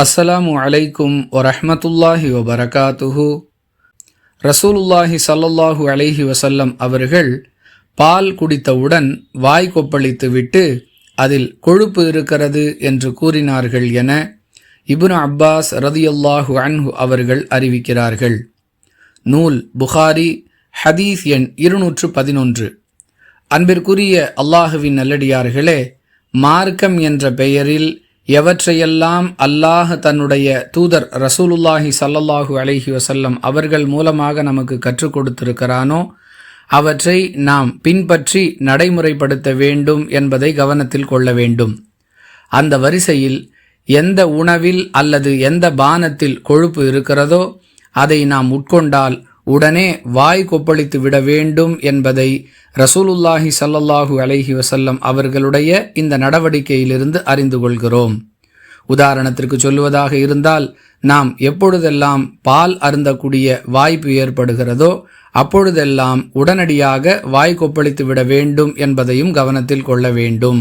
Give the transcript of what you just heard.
அஸ்ஸலாமு அலைக்கும் வரஹமத்துல்லாஹி வபரகாத்துஹு. ரசூலுல்லாஹி சல்லல்லாஹு அலைஹி வசல்லம் அவர்கள் பால் குடித்தவுடன் வாய் கொப்பளித்து விட்டு அதில் கொழுப்பு இருக்கிறது என்று கூறினார்கள் என இப்னு அப்பாஸ் ரதியல்லாஹு அன்ஹு அவர்கள் அறிவிக்கிறார்கள். நூல் புகாரி ஹதீஸ் எண் இருநூற்று பதினொன்று. அன்பிற்குரிய அல்லாஹுவின் நல்லடியார்களே மார்க்கம் என்ற பெயரில் எவற்றையெல்லாம் அல்லாஹ் தன்னுடைய தூதர் ரசூலுல்லாஹி சல்லல்லாஹு அலஹி வசல்லம் அவர்கள் மூலமாக நமக்கு கற்றுக் கொடுத்திருக்கிறானோ அவற்றை நாம் பின்பற்றி நடைமுறைப்படுத்த வேண்டும் என்பதை கவனத்தில் கொள்ள வேண்டும். அந்த வரிசையில் எந்த உணவில் அல்லது எந்த பானத்தில் கொழுப்பு இருக்கிறதோ அதை நாம் உட்கொண்டால் உடனே வாய் கொப்பளித்து விட வேண்டும் என்பதை ரசூலுல்லாஹி சல்லல்லாஹு அலைஹி வசல்லம் அவர்களுடைய இந்த நடவடிக்கையிலிருந்து அறிந்து கொள்கிறோம். உதாரணத்திற்கு சொல்லுவதாக இருந்தால் நாம் எப்பொழுதெல்லாம் பால் அருந்தக்கூடிய வாய்ப்பு ஏற்படுகிறதோ அப்பொழுதெல்லாம் உடனடியாக வாய் கொப்பளித்து விட வேண்டும் என்பதையும் கவனத்தில் கொள்ள வேண்டும்.